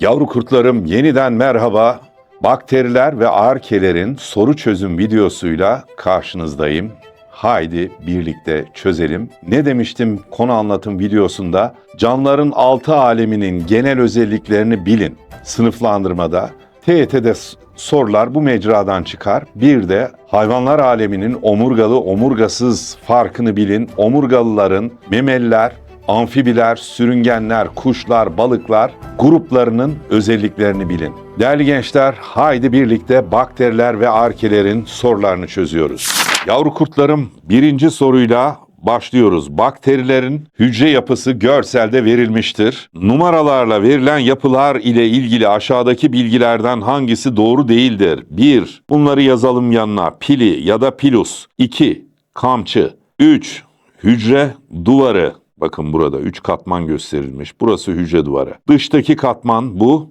Yavru kurtlarım yeniden merhaba. Bakteriler ve arkelerin soru çözüm videosuyla karşınızdayım. Haydi birlikte çözelim. Ne demiştim konu anlatım videosunda? Canlıların altı aleminin genel özelliklerini bilin. Sınıflandırmada TYT'de sorular bu mecradan çıkar. Bir de hayvanlar aleminin omurgalı omurgasız farkını bilin. Omurgalıların memeliler, amfibiler, sürüngenler, kuşlar, balıklar gruplarının özelliklerini bilin. Değerli gençler, haydi birlikte bakteriler ve arkelerin sorularını çözüyoruz. Yavru kurtlarım birinci soruyla başlıyoruz. Bakterilerin hücre yapısı görselde verilmiştir. Numaralarla verilen yapılar ile ilgili aşağıdaki bilgilerden hangisi doğru değildir? 1. Bunları yazalım yanına. Pili ya da pilus. 2. Kamçı. 3. Hücre duvarı. Bakın burada 3 katman gösterilmiş. Burası hücre duvarı. Dıştaki katman bu.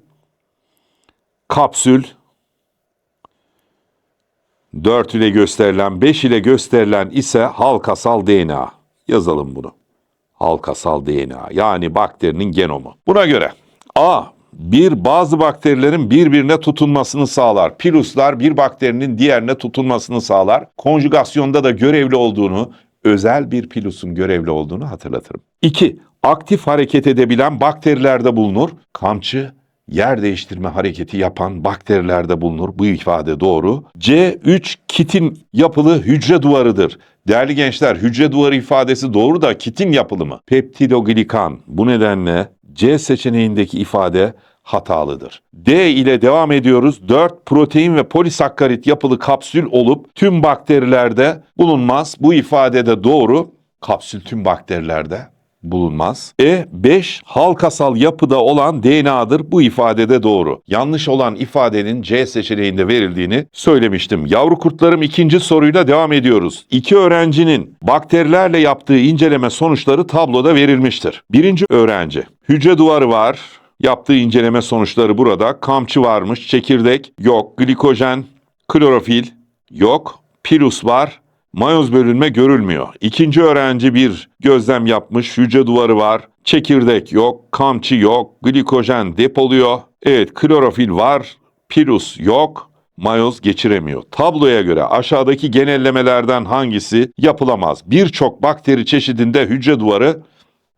Kapsül. 4 ile gösterilen, 5 ile gösterilen ise halkasal DNA. Yazalım bunu. Halkasal DNA yani bakterinin genomu. Buna göre A. Bir bazı bakterilerin birbirine tutunmasını sağlar. Piluslar bir bakterinin diğerine tutunmasını sağlar. Konjugasyonda da görevli olduğunu, özel bir pilusun görevli olduğunu hatırlatırım. 2. Aktif hareket edebilen bakterilerde bulunur. Kamçı yer değiştirme hareketi yapan bakterilerde bulunur. Bu ifade doğru. C3 kitin yapılı hücre duvarıdır. Değerli gençler hücre duvarı ifadesi doğru da kitin yapılı mı? Peptidoglikan. Bu nedenle C seçeneğindeki ifade hatalıdır. D ile devam ediyoruz. 4 protein ve polisakkarit yapılı kapsül olup tüm bakterilerde bulunmaz. Bu ifade de doğru. Kapsül tüm bakterilerde bulunmaz. E 5 halkasal yapıda olan DNA'dır. Bu ifadede doğru. Yanlış olan ifadenin C seçeneğinde verildiğini söylemiştim. Yavru kurtlarım ikinci soruyla devam ediyoruz. İki öğrencinin bakterilerle yaptığı inceleme sonuçları tabloda verilmiştir. Birinci öğrenci hücre duvarı var. Yaptığı inceleme sonuçları burada. Kamçı varmış, çekirdek yok, glikojen, klorofil yok, pilus var, Mayoz bölünme görülmüyor. İkinci öğrenci bir gözlem yapmış, hücre duvarı var, çekirdek yok, kamçı yok, glikojen depoluyor. Evet, klorofil var, pirus yok, mayoz geçiremiyor. Tabloya göre aşağıdaki genellemelerden hangisi yapılamaz? Birçok bakteri çeşidinde hücre duvarı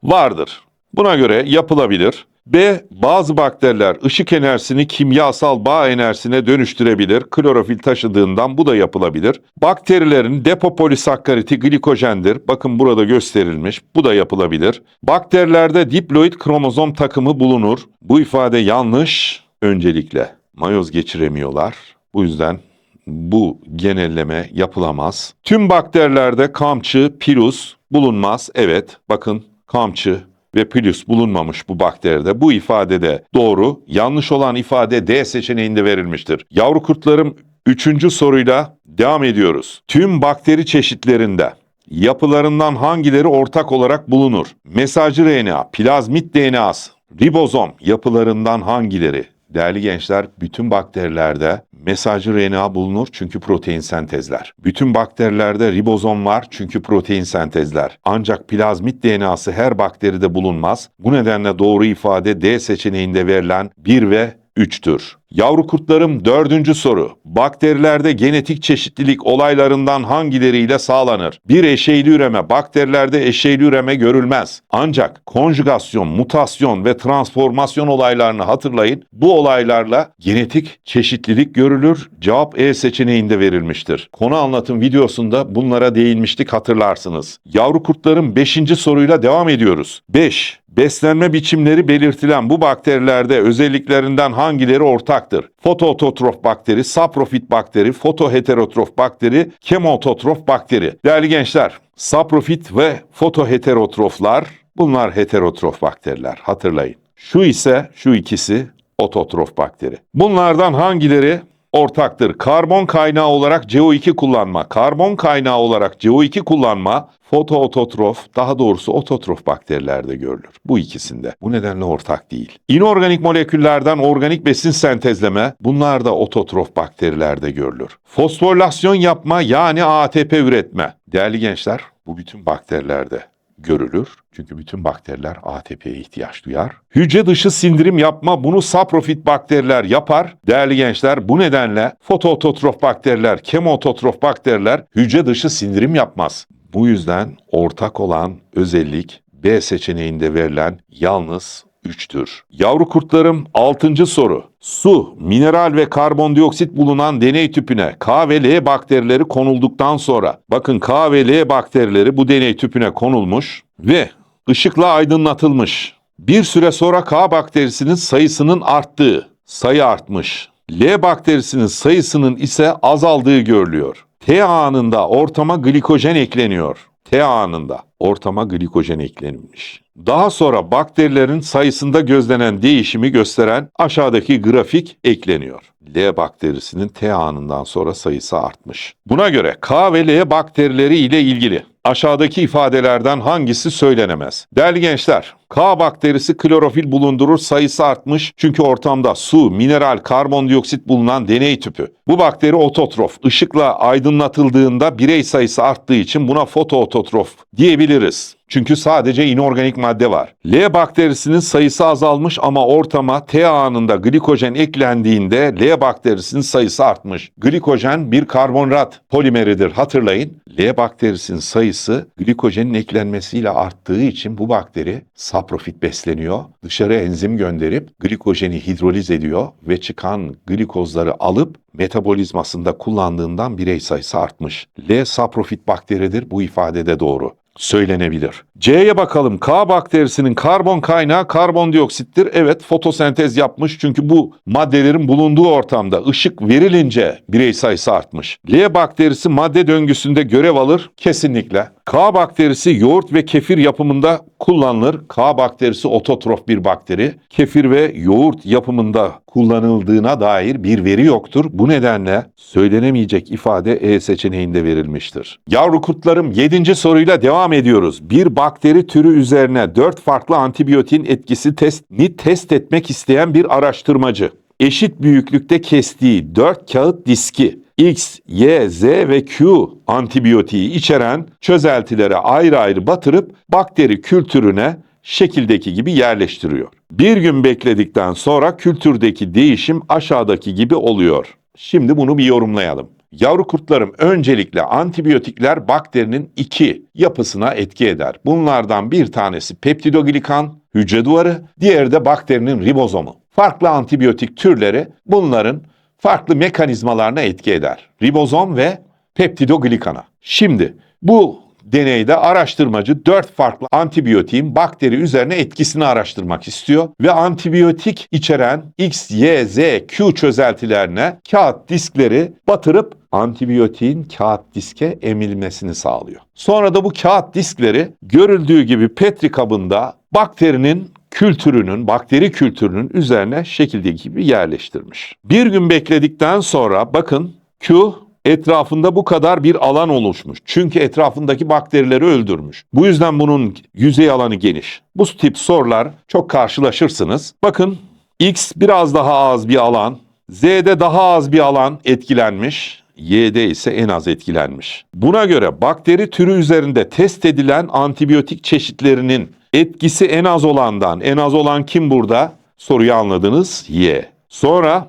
vardır. Buna göre yapılabilir. B. Bazı bakteriler ışık enerjisini kimyasal bağ enerjisine dönüştürebilir. Klorofil taşıdığından bu da yapılabilir. Bakterilerin depopolisakkariti glikojendir. Bakın burada gösterilmiş. Bu da yapılabilir. Bakterilerde diploid kromozom takımı bulunur. Bu ifade yanlış öncelikle. Mayoz geçiremiyorlar. Bu yüzden bu genelleme yapılamaz. Tüm bakterilerde kamçı, pilus bulunmaz. Evet, bakın kamçı ve pilus bulunmamış bu bakteride. Bu ifade de doğru. Yanlış olan ifade D seçeneğinde verilmiştir. Yavru kurtlarım üçüncü soruyla devam ediyoruz. Tüm bakteri çeşitlerinde yapılarından hangileri ortak olarak bulunur? Mesajcı RNA, plazmit DNA'sı, ribozom yapılarından hangileri? Değerli gençler, bütün bakterilerde mesajcı RNA bulunur çünkü protein sentezler. Bütün bakterilerde ribozom var çünkü protein sentezler. Ancak plazmit DNA'sı her bakteride bulunmaz. Bu nedenle doğru ifade D seçeneğinde verilen 1 ve 3'tür. Yavru kurtlarım dördüncü soru. Bakterilerde genetik çeşitlilik olaylarından hangileriyle sağlanır? Bir eşeyli üreme. Bakterilerde eşeyli üreme görülmez. Ancak konjugasyon, mutasyon ve transformasyon olaylarını hatırlayın. Bu olaylarla genetik çeşitlilik görülür. Cevap E seçeneğinde verilmiştir. Konu anlatım videosunda bunlara değinmiştik hatırlarsınız. Yavru kurtlarım 5. soruyla devam ediyoruz. 5. Beslenme biçimleri belirtilen bu bakterilerde özelliklerinden hangileri ortaktır? Fotoototrof bakteri, saprofit bakteri, fotoheterotrof bakteri, kemototrof bakteri. Değerli gençler, saprofit ve fotoheterotroflar bunlar heterotrof bakteriler hatırlayın. Şu ise şu ikisi ototrof bakteri. Bunlardan hangileri ortaktır? Karbon kaynağı olarak CO2 kullanma, karbon kaynağı olarak CO2 kullanma fotoototrof, daha doğrusu ototrof bakterilerde görülür. Bu ikisinde. Bu nedenle ortak değil. İnorganik moleküllerden organik besin sentezleme, bunlar da ototrof bakterilerde görülür. Fosforilasyon yapma yani ATP üretme. Değerli gençler, bu bütün bakterilerde görülür. Çünkü bütün bakteriler ATP'ye ihtiyaç duyar. Hücre dışı sindirim yapma bunu saprofit bakteriler yapar. Değerli gençler bu nedenle fotoototrof bakteriler, kemoototrof bakteriler hücre dışı sindirim yapmaz. Bu yüzden ortak olan özellik B seçeneğinde verilen yalnız 3'tür. Yavru kurtlarım 6. soru. Su, mineral ve karbondioksit bulunan deney tüpüne K ve L bakterileri konulduktan sonra bakın K ve L bakterileri bu deney tüpüne konulmuş ve ışıkla aydınlatılmış. Bir süre sonra K bakterisinin sayısının arttığı, sayı artmış. L bakterisinin sayısının ise azaldığı görülüyor. T anında ortama glikojen ekleniyor. T anında ortama glikojen eklenmiş. Daha sonra bakterilerin sayısında gözlenen değişimi gösteren aşağıdaki grafik ekleniyor. L bakterisinin T anından sonra sayısı artmış. Buna göre K ve L bakterileri ile ilgili aşağıdaki ifadelerden hangisi söylenemez? Değerli gençler, K bakterisi klorofil bulundurur sayısı artmış çünkü ortamda su, mineral, karbondioksit bulunan deney tüpü. Bu bakteri ototrof, ışıkla aydınlatıldığında birey sayısı arttığı için buna fotoototrof diyebiliriz. Çünkü sadece inorganik madde var. L bakterisinin sayısı azalmış ama ortama T anında glikojen eklendiğinde L bakterisinin sayısı artmış. Glikojen bir karbonhidrat polimeridir hatırlayın. L bakterisinin sayısı glikojenin eklenmesiyle arttığı için bu bakteri saprofit besleniyor. Dışarı enzim gönderip glikojeni hidroliz ediyor ve çıkan glikozları alıp metabolizmasında kullandığından birey sayısı artmış. L saprofit bakteridir bu ifadede doğru söylenebilir. C'ye bakalım. K bakterisinin karbon kaynağı karbondioksittir. Evet fotosentez yapmış çünkü bu maddelerin bulunduğu ortamda ışık verilince birey sayısı artmış. L bakterisi madde döngüsünde görev alır kesinlikle. K bakterisi yoğurt ve kefir yapımında kullanılır. K bakterisi ototrof bir bakteri. Kefir ve yoğurt yapımında kullanıldığına dair bir veri yoktur. Bu nedenle söylenemeyecek ifade E seçeneğinde verilmiştir. Yavru kurtlarım 7. soruyla devam ediyoruz. Bir bakteri türü üzerine 4 farklı antibiyotin etkisi testini test etmek isteyen bir araştırmacı eşit büyüklükte kestiği 4 kağıt diski X, Y, Z ve Q antibiyotiği içeren çözeltilere ayrı ayrı batırıp bakteri kültürüne şekildeki gibi yerleştiriyor. Bir gün bekledikten sonra kültürdeki değişim aşağıdaki gibi oluyor. Şimdi bunu bir yorumlayalım. Yavru kurtlarım öncelikle antibiyotikler bakterinin iki yapısına etki eder. Bunlardan bir tanesi peptidoglikan, hücre duvarı, diğeri de bakterinin ribozomu. Farklı antibiyotik türleri bunların farklı mekanizmalarına etki eder. Ribozom ve peptidoglikana. Şimdi bu deneyde araştırmacı 4 farklı antibiyotiğin bakteri üzerine etkisini araştırmak istiyor ve antibiyotik içeren X, Y, Z, Q çözeltilerine kağıt diskleri batırıp antibiyotiğin kağıt diske emilmesini sağlıyor. Sonra da bu kağıt diskleri görüldüğü gibi Petri kabında bakterinin kültürünün, bakteri kültürünün üzerine şekildeki gibi yerleştirmiş. Bir gün bekledikten sonra bakın Q etrafında bu kadar bir alan oluşmuş. Çünkü etrafındaki bakterileri öldürmüş. Bu yüzden bunun yüzey alanı geniş. Bu tip sorular çok karşılaşırsınız. Bakın X biraz daha az bir alan, Z'de daha az bir alan etkilenmiş. Y'de ise en az etkilenmiş. Buna göre bakteri türü üzerinde test edilen antibiyotik çeşitlerinin etkisi en az olandan, en az olan kim burada? Soruyu anladınız. Y. Sonra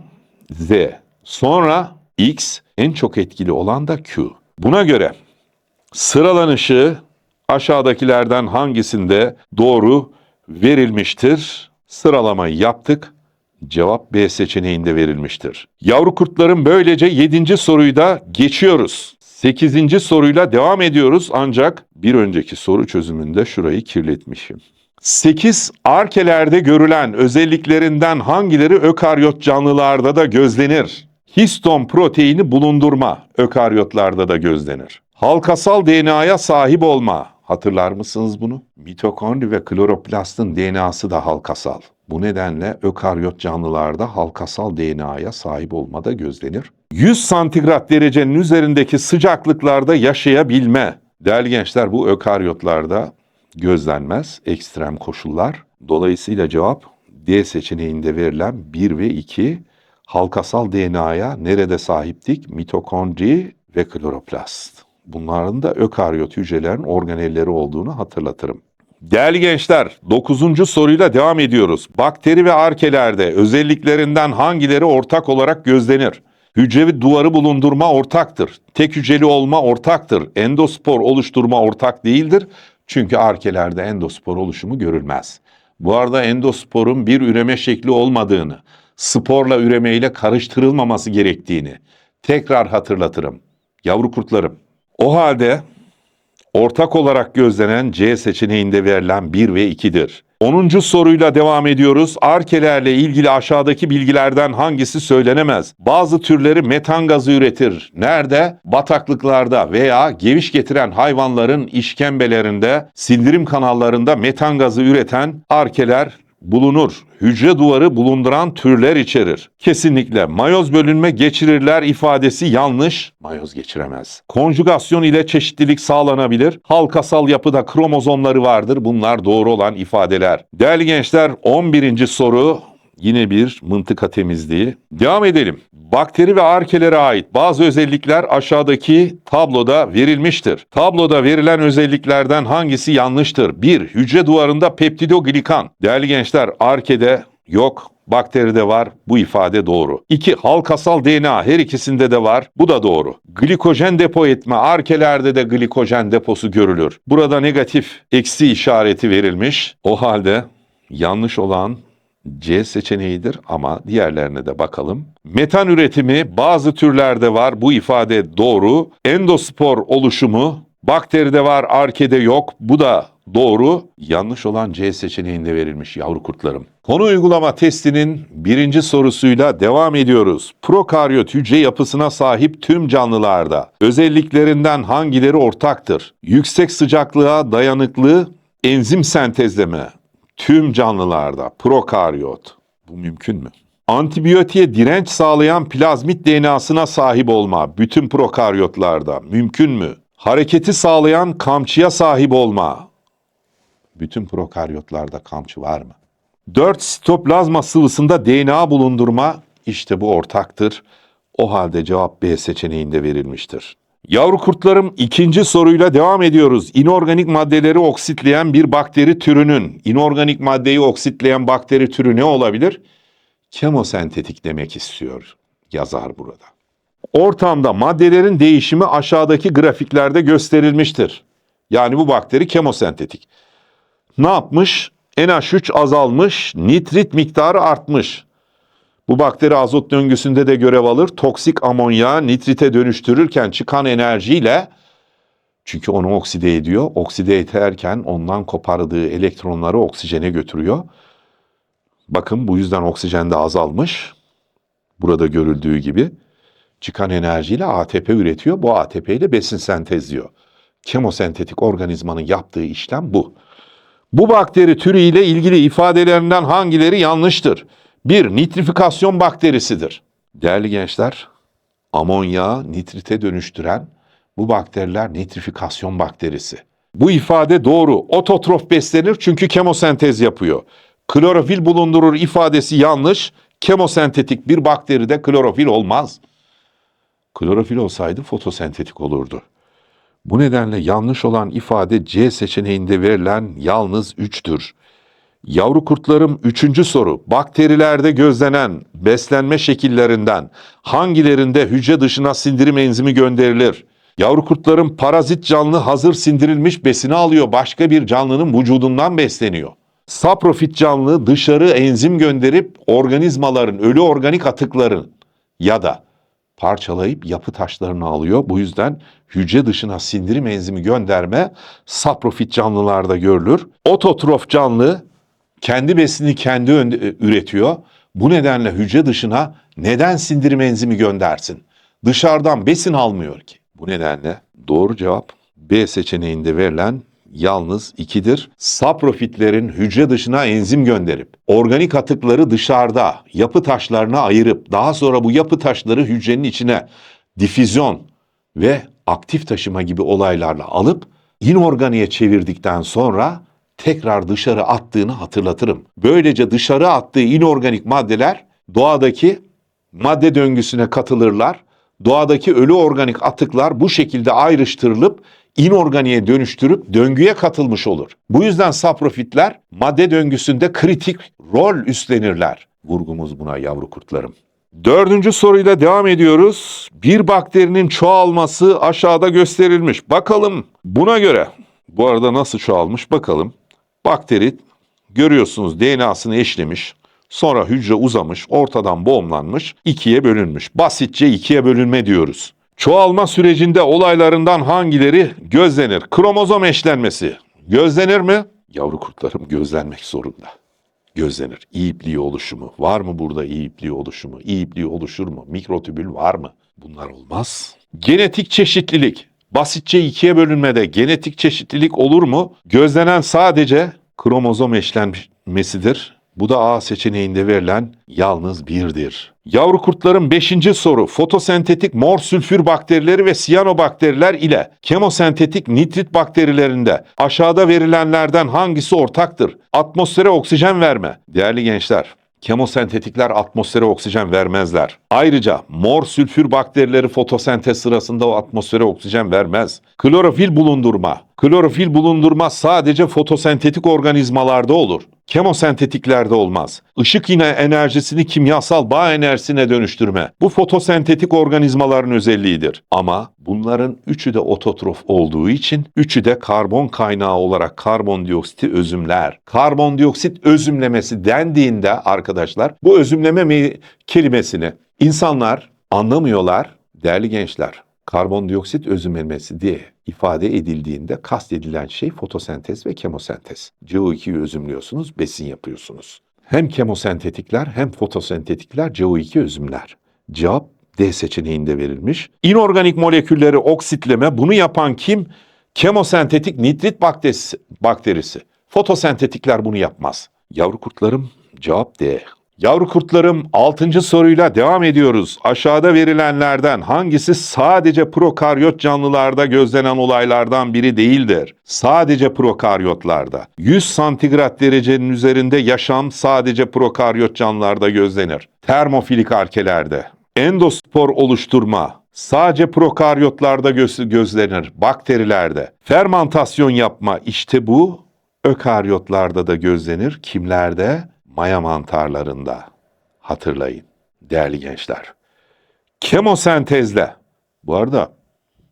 Z. Sonra X. En çok etkili olan da Q. Buna göre sıralanışı aşağıdakilerden hangisinde doğru verilmiştir? Sıralamayı yaptık. Cevap B seçeneğinde verilmiştir. Yavru kurtların böylece 7. soruyu da geçiyoruz. 8. soruyla devam ediyoruz ancak bir önceki soru çözümünde şurayı kirletmişim. 8. Arkelerde görülen özelliklerinden hangileri ökaryot canlılarda da gözlenir? Histon proteini bulundurma ökaryotlarda da gözlenir. Halkasal DNA'ya sahip olma. Hatırlar mısınız bunu? Mitokondri ve kloroplastın DNA'sı da halkasal. Bu nedenle ökaryot canlılarda halkasal DNA'ya sahip olma da gözlenir. 100 santigrat derecenin üzerindeki sıcaklıklarda yaşayabilme. Değerli gençler bu ökaryotlarda gözlenmez ekstrem koşullar. Dolayısıyla cevap D seçeneğinde verilen 1 ve 2 halkasal DNA'ya nerede sahiptik? Mitokondri ve kloroplast. Bunların da ökaryot hücrelerin organelleri olduğunu hatırlatırım. Değerli gençler, 9. soruyla devam ediyoruz. Bakteri ve arkelerde özelliklerinden hangileri ortak olarak gözlenir? Hücrevi duvarı bulundurma ortaktır. Tek hücreli olma ortaktır. Endospor oluşturma ortak değildir. Çünkü arkelerde endospor oluşumu görülmez. Bu arada endosporun bir üreme şekli olmadığını, sporla üremeyle karıştırılmaması gerektiğini tekrar hatırlatırım. Yavru kurtlarım. O halde ortak olarak gözlenen C seçeneğinde verilen 1 ve 2'dir. 10. soruyla devam ediyoruz. Arkelerle ilgili aşağıdaki bilgilerden hangisi söylenemez? Bazı türleri metan gazı üretir. Nerede? Bataklıklarda veya geviş getiren hayvanların işkembelerinde, sindirim kanallarında metan gazı üreten arkeler bulunur. Hücre duvarı bulunduran türler içerir. Kesinlikle mayoz bölünme geçirirler ifadesi yanlış. Mayoz geçiremez. Konjugasyon ile çeşitlilik sağlanabilir. Halkasal yapıda kromozomları vardır. Bunlar doğru olan ifadeler. Değerli gençler 11. soru Yine bir mıntıka temizliği. Devam edelim. Bakteri ve arkelere ait bazı özellikler aşağıdaki tabloda verilmiştir. Tabloda verilen özelliklerden hangisi yanlıştır? 1. Hücre duvarında peptidoglikan. Değerli gençler arkede yok, bakteride var. Bu ifade doğru. 2. Halkasal DNA her ikisinde de var. Bu da doğru. Glikojen depo etme arkelerde de glikojen deposu görülür. Burada negatif eksi işareti verilmiş. O halde yanlış olan C seçeneğidir ama diğerlerine de bakalım. Metan üretimi bazı türlerde var. Bu ifade doğru. Endospor oluşumu bakteride var, arkede yok. Bu da doğru. Yanlış olan C seçeneğinde verilmiş yavru kurtlarım. Konu uygulama testinin birinci sorusuyla devam ediyoruz. Prokaryot hücre yapısına sahip tüm canlılarda özelliklerinden hangileri ortaktır? Yüksek sıcaklığa dayanıklı enzim sentezleme, tüm canlılarda prokaryot bu mümkün mü? Antibiyotiğe direnç sağlayan plazmit DNA'sına sahip olma bütün prokaryotlarda mümkün mü? Hareketi sağlayan kamçıya sahip olma bütün prokaryotlarda kamçı var mı? 4 sitoplazma sıvısında DNA bulundurma işte bu ortaktır. O halde cevap B seçeneğinde verilmiştir. Yavru kurtlarım ikinci soruyla devam ediyoruz. İnorganik maddeleri oksitleyen bir bakteri türünün, inorganik maddeyi oksitleyen bakteri türü ne olabilir? Kemosentetik demek istiyor yazar burada. Ortamda maddelerin değişimi aşağıdaki grafiklerde gösterilmiştir. Yani bu bakteri kemosentetik. Ne yapmış? NH3 azalmış, nitrit miktarı artmış. Bu bakteri azot döngüsünde de görev alır. Toksik amonyağı nitrite dönüştürürken çıkan enerjiyle çünkü onu okside ediyor. Okside ederken ondan kopardığı elektronları oksijene götürüyor. Bakın bu yüzden oksijen de azalmış. Burada görüldüğü gibi çıkan enerjiyle ATP üretiyor. Bu ATP ile besin sentezliyor. Kemosentetik organizmanın yaptığı işlem bu. Bu bakteri türü ile ilgili ifadelerinden hangileri yanlıştır? Bir, nitrifikasyon bakterisidir. Değerli gençler, amonya nitrite dönüştüren bu bakteriler nitrifikasyon bakterisi. Bu ifade doğru. Ototrof beslenir çünkü kemosentez yapıyor. Klorofil bulundurur ifadesi yanlış. Kemosentetik bir bakteride klorofil olmaz. Klorofil olsaydı fotosentetik olurdu. Bu nedenle yanlış olan ifade C seçeneğinde verilen yalnız 3'tür. Yavru kurtlarım üçüncü soru. Bakterilerde gözlenen beslenme şekillerinden hangilerinde hücre dışına sindirim enzimi gönderilir? Yavru kurtlarım parazit canlı hazır sindirilmiş besini alıyor. Başka bir canlının vücudundan besleniyor. Saprofit canlı dışarı enzim gönderip organizmaların, ölü organik atıkların ya da parçalayıp yapı taşlarını alıyor. Bu yüzden hücre dışına sindirim enzimi gönderme saprofit canlılarda görülür. Ototrof canlı kendi besini kendi ön- üretiyor. Bu nedenle hücre dışına neden sindirim enzimi göndersin? Dışarıdan besin almıyor ki. Bu nedenle doğru cevap B seçeneğinde verilen yalnız 2'dir. Saprofitlerin hücre dışına enzim gönderip organik atıkları dışarıda yapı taşlarına ayırıp daha sonra bu yapı taşları hücrenin içine difüzyon ve aktif taşıma gibi olaylarla alıp inorganiğe çevirdikten sonra tekrar dışarı attığını hatırlatırım. Böylece dışarı attığı inorganik maddeler doğadaki madde döngüsüne katılırlar. doğadaki ölü organik atıklar bu şekilde ayrıştırılıp inorganiğe dönüştürüp döngüye katılmış olur. Bu yüzden saprofitler madde döngüsünde kritik rol üstlenirler. Vurgumuz buna yavru kurtlarım. Dördüncü soruyla devam ediyoruz. Bir bakterinin çoğalması aşağıda gösterilmiş. Bakalım buna göre. Bu arada nasıl çoğalmış bakalım. Bakteri görüyorsunuz DNA'sını eşlemiş. Sonra hücre uzamış, ortadan boğumlanmış, ikiye bölünmüş. Basitçe ikiye bölünme diyoruz. Çoğalma sürecinde olaylarından hangileri gözlenir? Kromozom eşlenmesi gözlenir mi? Yavru kurtlarım gözlenmek zorunda. Gözlenir. İyi oluşumu. Var mı burada iyi oluşumu? İyi oluşur mu? Mikrotübül var mı? Bunlar olmaz. Genetik çeşitlilik. Basitçe ikiye bölünmede genetik çeşitlilik olur mu? Gözlenen sadece kromozom eşlenmesidir. Bu da A seçeneğinde verilen yalnız birdir. Yavru kurtların 5. soru fotosentetik mor sülfür bakterileri ve siyanobakteriler ile kemosentetik nitrit bakterilerinde aşağıda verilenlerden hangisi ortaktır? Atmosfere oksijen verme. Değerli gençler, kemosentetikler atmosfere oksijen vermezler. Ayrıca mor sülfür bakterileri fotosentez sırasında o atmosfere oksijen vermez. Klorofil bulundurma. Klorofil bulundurma sadece fotosentetik organizmalarda olur. Kemosentetiklerde olmaz. Işık yine enerjisini kimyasal bağ enerjisine dönüştürme. Bu fotosentetik organizmaların özelliğidir. Ama bunların üçü de ototrof olduğu için üçü de karbon kaynağı olarak karbondioksiti özümler. Karbondioksit özümlemesi dendiğinde arkadaşlar bu özümleme kelimesini insanlar anlamıyorlar değerli gençler. Karbondioksit özümlemesi diye ifade edildiğinde kastedilen şey fotosentez ve kemosentez. CO2'yi özümlüyorsunuz, besin yapıyorsunuz. Hem kemosentetikler hem fotosentetikler CO2 özümler. Cevap D seçeneğinde verilmiş. İnorganik molekülleri oksitleme bunu yapan kim? Kemosentetik nitrit bakterisi. bakterisi. Fotosentetikler bunu yapmaz. Yavru kurtlarım cevap D. Yavru kurtlarım 6. soruyla devam ediyoruz. Aşağıda verilenlerden hangisi sadece prokaryot canlılarda gözlenen olaylardan biri değildir? Sadece prokaryotlarda. 100 santigrat derecenin üzerinde yaşam sadece prokaryot canlılarda gözlenir. Termofilik arkelerde. Endospor oluşturma sadece prokaryotlarda göz- gözlenir. Bakterilerde. Fermantasyon yapma işte bu ökaryotlarda da gözlenir. Kimlerde? Maya mantarlarında. Hatırlayın değerli gençler. Kemosentezle. Bu arada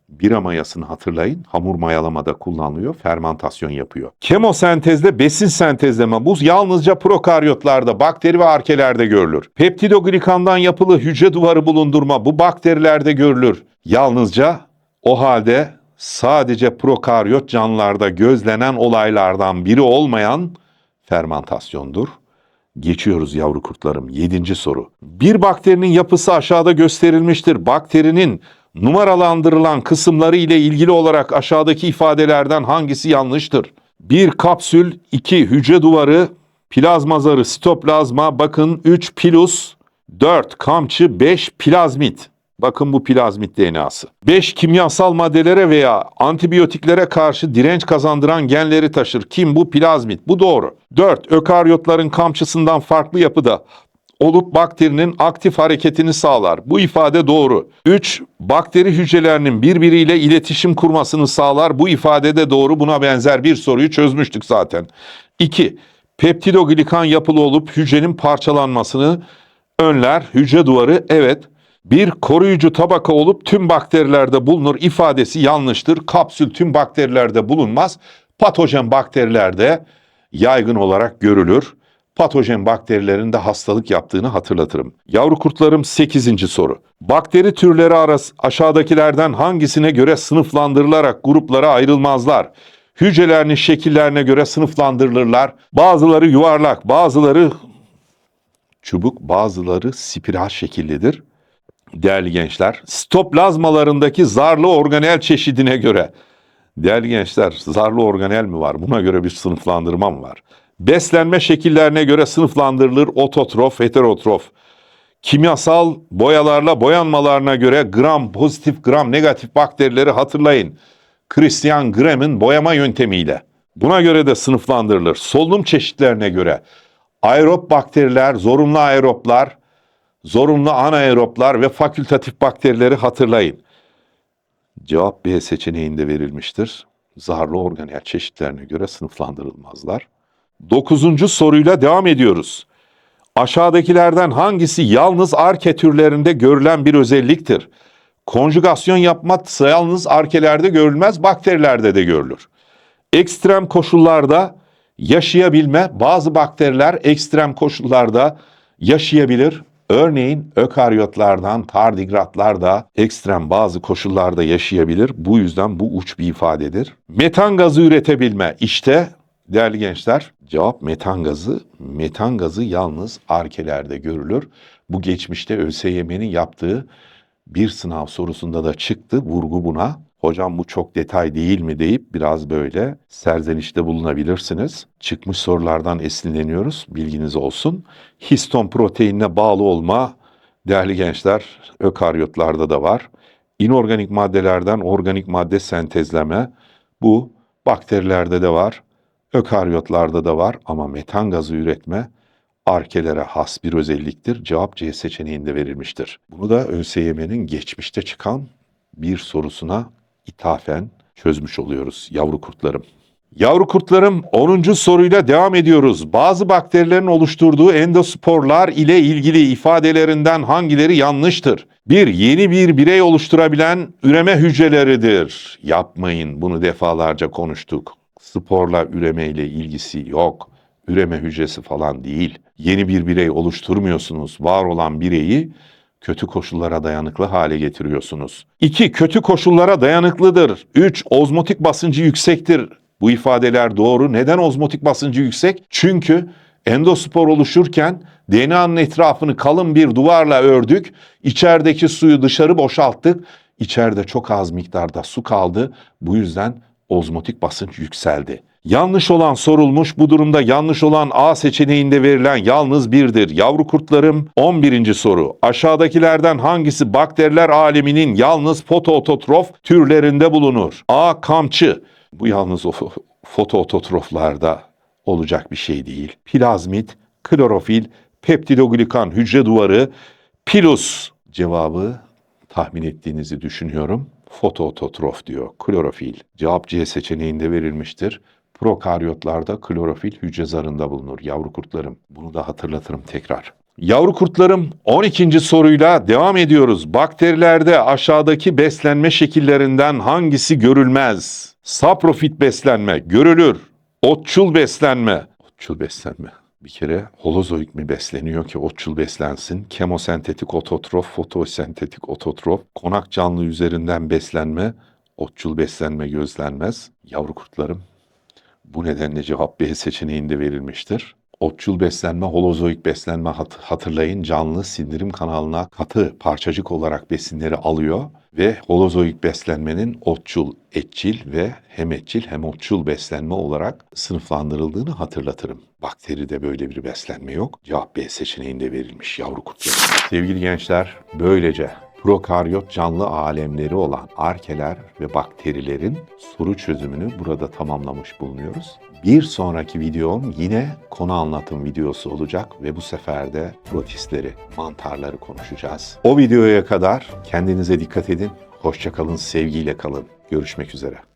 bira mayasını hatırlayın. Hamur mayalamada kullanılıyor. Fermantasyon yapıyor. Kemosentezde besin sentezleme. Bu yalnızca prokaryotlarda, bakteri ve arkelerde görülür. Peptidoglikandan yapılı hücre duvarı bulundurma. Bu bakterilerde görülür. Yalnızca o halde sadece prokaryot canlılarda gözlenen olaylardan biri olmayan fermantasyondur. Geçiyoruz yavru kurtlarım. Yedinci soru. Bir bakterinin yapısı aşağıda gösterilmiştir. Bakterinin numaralandırılan kısımları ile ilgili olarak aşağıdaki ifadelerden hangisi yanlıştır? 1. Kapsül 2. Hücre duvarı Plazma zarı sitoplazma bakın 3 pilus 4 kamçı 5 plazmit. Bakın bu plazmit DNA'sı. 5 kimyasal maddelere veya antibiyotiklere karşı direnç kazandıran genleri taşır. Kim bu? Plazmit. Bu doğru. 4. Ökaryotların kamçısından farklı yapıda olup bakterinin aktif hareketini sağlar. Bu ifade doğru. 3. Bakteri hücrelerinin birbiriyle iletişim kurmasını sağlar. Bu ifade de doğru. Buna benzer bir soruyu çözmüştük zaten. 2. Peptidoglikan yapılı olup hücrenin parçalanmasını önler. Hücre duvarı evet. Bir koruyucu tabaka olup tüm bakterilerde bulunur ifadesi yanlıştır. Kapsül tüm bakterilerde bulunmaz. Patojen bakterilerde yaygın olarak görülür. Patojen bakterilerin de hastalık yaptığını hatırlatırım. Yavru kurtlarım 8. soru. Bakteri türleri arası aşağıdakilerden hangisine göre sınıflandırılarak gruplara ayrılmazlar? Hücrelerinin şekillerine göre sınıflandırılırlar. Bazıları yuvarlak, bazıları çubuk, bazıları spiral şekillidir. Değerli gençler, stoplazmalarındaki zarlı organel çeşidine göre Değerli gençler, zarlı organel mi var? Buna göre bir sınıflandırma mı var? Beslenme şekillerine göre sınıflandırılır ototrof, heterotrof. Kimyasal boyalarla boyanmalarına göre gram pozitif, gram negatif bakterileri hatırlayın. Christian Gram'ın boyama yöntemiyle. Buna göre de sınıflandırılır. Solunum çeşitlerine göre aerop bakteriler, zorunlu aeroplar, zorunlu anaeroblar ve fakültatif bakterileri hatırlayın. Cevap B seçeneğinde verilmiştir. Zarlı organel çeşitlerine göre sınıflandırılmazlar. Dokuzuncu soruyla devam ediyoruz. Aşağıdakilerden hangisi yalnız arke türlerinde görülen bir özelliktir? Konjugasyon yapmak yalnız arkelerde görülmez, bakterilerde de görülür. Ekstrem koşullarda yaşayabilme, bazı bakteriler ekstrem koşullarda yaşayabilir. Örneğin ökaryotlardan tardigratlar da ekstrem bazı koşullarda yaşayabilir. Bu yüzden bu uç bir ifadedir. Metan gazı üretebilme. İşte değerli gençler cevap metan gazı. Metan gazı yalnız arkelerde görülür. Bu geçmişte ÖSYM'nin yaptığı bir sınav sorusunda da çıktı vurgu buna. Hocam bu çok detay değil mi deyip biraz böyle serzenişte bulunabilirsiniz. Çıkmış sorulardan esinleniyoruz. Bilginiz olsun. Histon proteinine bağlı olma değerli gençler ökaryotlarda da var. İnorganik maddelerden organik madde sentezleme bu bakterilerde de var. Ökaryotlarda da var ama metan gazı üretme arkelere has bir özelliktir. Cevap C seçeneğinde verilmiştir. Bunu da ÖSYM'nin geçmişte çıkan bir sorusuna ithafen çözmüş oluyoruz yavru kurtlarım. Yavru kurtlarım 10. soruyla devam ediyoruz. Bazı bakterilerin oluşturduğu endosporlar ile ilgili ifadelerinden hangileri yanlıştır? Bir, yeni bir birey oluşturabilen üreme hücreleridir. Yapmayın, bunu defalarca konuştuk. Sporla üreme ile ilgisi yok. Üreme hücresi falan değil. Yeni bir birey oluşturmuyorsunuz. Var olan bireyi kötü koşullara dayanıklı hale getiriyorsunuz. 2. Kötü koşullara dayanıklıdır. 3. Ozmotik basıncı yüksektir. Bu ifadeler doğru. Neden ozmotik basıncı yüksek? Çünkü endospor oluşurken DNA'nın etrafını kalın bir duvarla ördük. İçerideki suyu dışarı boşalttık. İçeride çok az miktarda su kaldı. Bu yüzden ozmotik basınç yükseldi. Yanlış olan sorulmuş. Bu durumda yanlış olan A seçeneğinde verilen yalnız birdir. Yavru kurtlarım 11. soru. Aşağıdakilerden hangisi bakteriler aleminin yalnız fotoototrof türlerinde bulunur? A. Kamçı. Bu yalnız o fotoototroflarda olacak bir şey değil. Plazmit, klorofil, peptidoglikan hücre duvarı, pilus cevabı tahmin ettiğinizi düşünüyorum. Fotoototrof diyor. Klorofil. Cevap C seçeneğinde verilmiştir. Prokaryotlarda klorofil hücre zarında bulunur yavru kurtlarım. Bunu da hatırlatırım tekrar. Yavru kurtlarım 12. soruyla devam ediyoruz. Bakterilerde aşağıdaki beslenme şekillerinden hangisi görülmez? Saprofit beslenme görülür. Otçul beslenme. Otçul beslenme. Bir kere holozoik mi besleniyor ki otçul beslensin? Kemosentetik ototrof, fotosentetik ototrof, konak canlı üzerinden beslenme, otçul beslenme gözlenmez. Yavru kurtlarım bu nedenle cevap B seçeneğinde verilmiştir. Otçul beslenme, holozoik beslenme hat- hatırlayın canlı sindirim kanalına katı parçacık olarak besinleri alıyor ve holozoik beslenmenin otçul, etçil ve hem etçil hem otçul beslenme olarak sınıflandırıldığını hatırlatırım. Bakteride böyle bir beslenme yok. Cevap B seçeneğinde verilmiş yavru kurtlar. Sevgili gençler, böylece prokaryot canlı alemleri olan arkeler ve bakterilerin soru çözümünü burada tamamlamış bulunuyoruz. Bir sonraki videom yine konu anlatım videosu olacak ve bu sefer de protistleri, mantarları konuşacağız. O videoya kadar kendinize dikkat edin, hoşça kalın, sevgiyle kalın. Görüşmek üzere.